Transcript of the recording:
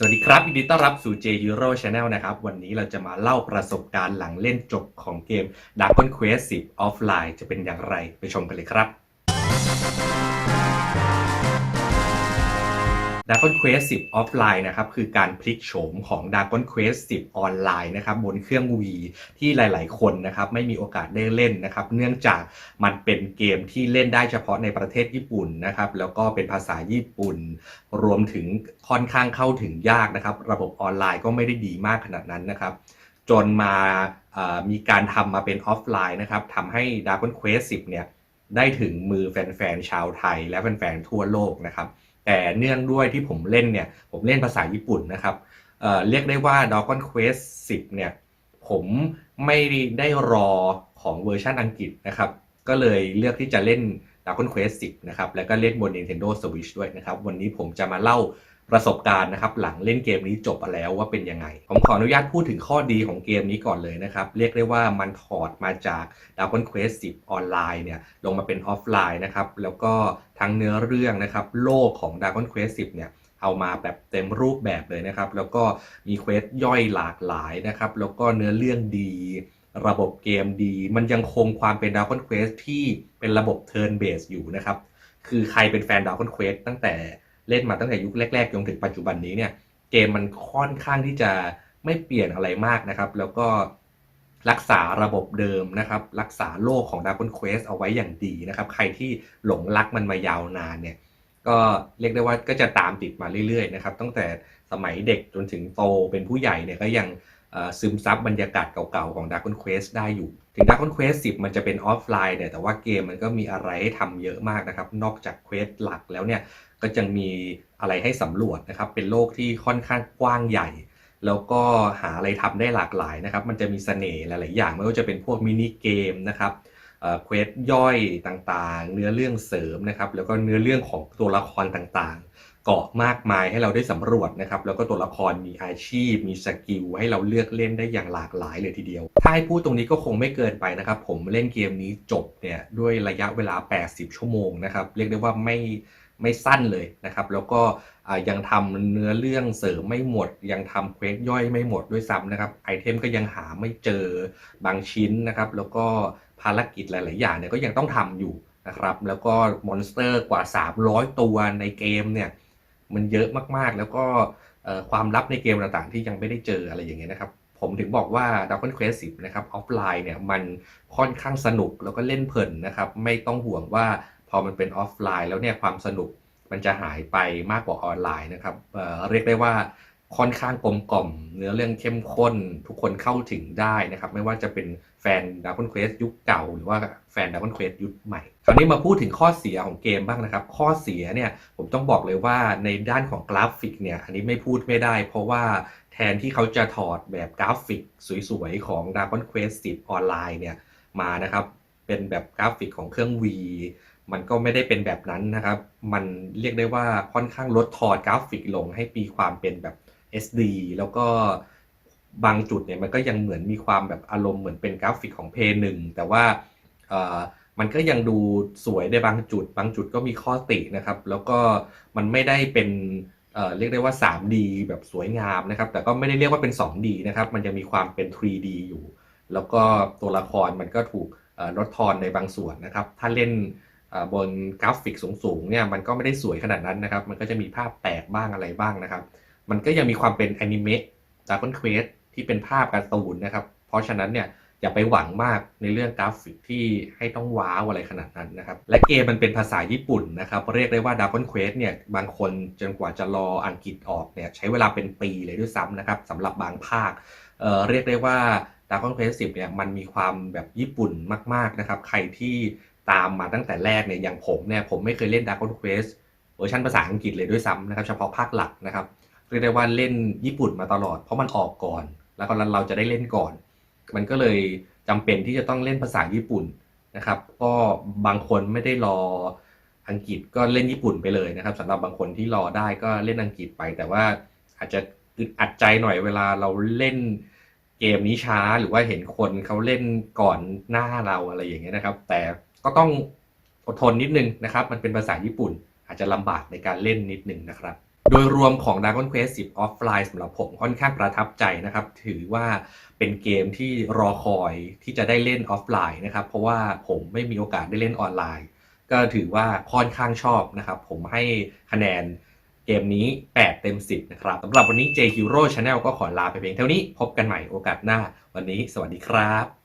สวัสดีครับยินดีต้อนรับสู่ J Euro Channel นะครับ วันนี้เราจะมาเล่าประสบการณ์หลังเล่นจบของเกม Dragon Quest 10 Offline จะเป็นอย่างไรไปชมกันเลยครับ Dragon Quest 10 Offline นะครับคือการพลิกโฉมของ Dragon Quest 10 Online นะครับบนเครื่อง Wii ที่หลาย ๆ คนนะครับไม่มีโอกาสได้เล่นนะครับเนื่องจากมันเป็นเกมที่เล่นได้เฉพาะในประเทศญี่ปุ่นนะครับแล้วก็เป็นภาษาญี่ปุ่น รวมถึงค่อนข้างเข้าถึงยากนะครับระบบออนไลน์ก็ไม่ได้ดีมากขนาดนั้นนะครับจนมามีการทำมาเป็นออฟไลน์นะครับทำให้ Dragon Quest 10 เนี่ยได้ถึงมือแฟน ๆ ชาวไทยและแฟน ๆ ทั่วโลกนะครับ แต่เนื่องด้วยที่ผมเล่นเนี่ย ผมเล่นภาษาญี่ปุ่นนะครับเเรียกได้ว่า Dragon Quest 10 เนี่ย ผมไม่ได้รอของเวอร์ชันอังกฤษนะครับ ก็เลยเลือกที่จะเล่น Dragon Quest 10 นะครับ แล้วก็เล่นบน Nintendo Switch ด้วยนะครับ วันนี้ผมจะมาเล่า ประสบการณ์นะครับหลังเล่นเกมนี้จบแล้วว่าเป็นยังไง ผมขออนุญาตพูดถึงข้อดีของเกมนี้ก่อนเลยนะครับ เรียกได้ว่ามันถอดมาจาก Dragon Quest 10 ออนไลน์เนี่ยลงมาเป็นออฟไลน์นะครับ แล้วก็ทั้งเนื้อเรื่องนะครับ โลกของ Dragon Quest 10 เนี่ยเอามาแบบเต็มรูปแบบเลยนะครับ แล้วก็มีเควสย่อยหลากหลายนะครับ แล้วก็เนื้อเรื่องดี ระบบเกมดี มันยังคงความเป็น Dragon Quest ที่เป็นระบบ Turn Based อยู่นะครับคือใครเป็นแฟน Dragon Quest ตั้งแต่ เล่นมาตั้งแต่ยุคแรกๆจนถึงปัจจุบันนี้เนี่ยเกมมันค่อนข้างที่จะไม่เปลี่ยนอะไรมากนะครับ แล้วก็รักษาระบบเดิมนะครับ รักษาโลกของ Dragon Quest เอาไว้อย่างดีนะครับ ใครที่หลงรักมันมายาวนานเนี่ยก็เรียกได้ว่าก็จะตามติดมาเรื่อยๆนะครับตั้งแต่สมัยเด็กจนถึงโตเป็นผู้ใหญ่เนี่ยก็ยังซึมซับบรรยากาศเก่าๆของ Dragon Quest ได้อยู่ ถึง Dragon Quest 10 มันจะเป็นออฟไลน์เนี่ยแต่ว่าเกมมันก็มีอะไรให้ทำเยอะมากนะครับ นอกจากเควสหลักแล้วเนี่ย ก็ยังมีอะไรให้สำรวจนะครับ เป็นโลกที่ค่อนข้างกว้างใหญ่ แล้วก็หาอะไรทำได้หลากหลายนะครับ มันจะมีเสน่ห์หลาย ๆ อย่าง ไม่ว่าจะเป็นพวกมินิเกมนะครับเอ่อเควสย่อยต่างๆ เนื้อเรื่องเสริมนะครับ แล้วก็เนื้อเรื่องของตัวละครต่างๆ เกาะมากมายให้เราได้สำรวจนะครับ แล้วก็ตัวละครมีอาชีพ มีสกิลให้เราเลือกเล่นได้อย่างหลากหลายเลยทีเดียว ถ้าให้พูดตรงนี้ก็คงไม่เกินไปนะครับ ผมเล่นเกมนี้จบเนี่ยด้วยระยะเวลา 80 ชั่วโมงนะครับ เรียกได้ว่าไม่ ไม่สั้นเลยนะครับ แล้วก็ยังทำเนื้อเรื่องเสริมไม่หมด ยังทำเควสย่อยไม่หมดด้วยซ้ำนะครับไอเทมก็ยังหาไม่เจอบางชิ้นนะครับ แล้วก็ภารกิจหลาย ๆ อย่างเนี่ยก็ยังต้องทำอยู่นะครับ แล้วก็มอนสเตอร์กว่า 300 ตัวในเกมเนี่ยมันเยอะมากๆ แล้วก็ความลับในเกมต่างๆ ที่ยังไม่ได้เจออะไรอย่างเงี้ยนะครับผมถึงบอกว่า Dragon Quest 10 นะครับ ออฟไลน์เนี่ย มันค่อนข้างสนุกแล้วก็เล่นเพลินนะครับ ไม่ต้องห่วงว่า พอมันเป็นออฟไลน์แล้วเนี่ยความสนุกมันจะหายไปมากกว่าออนไลน์นะครับเเรียกได้ว่าค่อนข้างกลมกล่อม เนื้อเรื่องเข้มข้น ทุกคนเข้าถึงได้นะครับ ไม่ว่าจะเป็นแฟน Dragon Quest ยุคเก่า หรือว่าแฟน Dragon Quest ยุคใหม่ คราวนี้มาพูดถึงข้อเสียของเกมบ้างนะครับ ข้อเสียเนี่ยผมต้องบอกเลยว่าในด้านของกราฟิกเนี่ยอันนี้ไม่พูดไม่ได้ เพราะว่าแทนที่เขาจะถอดแบบกราฟิกสวยๆ ของ Dragon Quest 10 ออนไลน์เนี่ยมานะครับ เป็นแบบกราฟิกของเครื่อง V มันก็ไม่ได้เป็นแบบนั้นนะครับ มันเรียกได้ว่าค่อนข้างลดทอนกราฟิกลงให้ปีความเป็นแบบ SD แล้วก็บางจุดเนี่ยมันก็ยังเหมือนมีความแบบอารมณ์เหมือนเป็นกราฟิกของ p 1แต่ว่ามันก็ยังดูสวยในบางจุด บางจุดก็มีข้อตินะครับ แล้วก็มันไม่ได้เป็นเเรียกได้ว่า 3D แบบสวยงามนะครับ แต่ก็ไม่ได้เรียกว่าเป็น 2D นะครับ มันจะมีความเป็น 3D อยู่ แล้วก็ตัวละครมันก็ถูกลดทอนในบางส่วนนะครับ ถ้าเล่น บนกราฟิกสูงๆเนี่ยมันก็ไม่ได้สวยขนาดนั้นนะครับ มันก็จะมีภาพแตกบ้างอะไรบ้างนะครับ มันก็ยังมีความเป็นแอนิเมะ Dragon Quest ที่เป็นภาพการ์ตูนนะครับ เพราะฉะนั้นเนี่ยอย่าไปหวังมากในเรื่องกราฟิกที่ให้ต้องว้าวอะไรขนาดนั้นนะครับ และเกมมันเป็นภาษาญี่ปุ่นนะครับ เรียกได้ว่า Dragon Quest เนี่ยบางคนจนกว่าจะรออังกฤษออกเนี่ยใช้เวลาเป็นปีเลยด้วยซ้ำนะครับสำหรับบางภาคเเรียกได้ว่า Dragon Quest 10เนี่ยมันมีความแบบญี่ปุ่นมาก ๆนะครับ ใครที่ ตามมาตั้งแต่แรกเนี่ยอย่างผมเนี่ยผมไม่เคยเล่น Dragon Quest เวอร์ชันภาษาอังกฤษเลยด้วยซ้ำนะครับเฉพาะภาคหลักนะครับเรียกได้ว่าเล่นญี่ปุ่นมาตลอดเพราะมันออกก่อน แล้วก็เราจะได้เล่นก่อน มันก็เลยจำเป็นที่จะต้องเล่นภาษาญี่ปุ่นนะครับ ก็บางคนไม่ได้รออังกฤษก็เล่นญี่ปุ่นไปเลยนะครับสำหรับบางคนที่รอได้ก็เล่นอังกฤษไป แต่ว่าอาจจะอัดใจหน่อยเวลาเราเล่นเกมนี้ช้าหรือว่าเห็นคนเขาเล่นก่อนหน้าเราอะไรอย่างเงี้ยนะครับ แต่ ก็ต้องอดทนนิดนึงนะครับ มันเป็นภาษาญี่ปุ่น อาจจะลำบากในการเล่นนิดนึงนะครับ โดยรวมของ Dragon Quest 10 Offline สำหรับผมค่อนข้างประทับใจนะครับ ถือว่าเป็นเกมที่รอคอยที่จะได้เล่นออฟไลน์นะครับ เพราะว่าผมไม่มีโอกาสได้เล่นออนไลน์ ก็ถือว่าค่อนข้างชอบนะครับ ผมให้คะแนนเกมนี้ 8 เต็ม 10 นะครับสำหรับวันนี้ J Hero Channel ก็ขอลาไปเพียงเท่านี้ พบกันใหม่โอกาสหน้า วันนี้สวัสดีครับ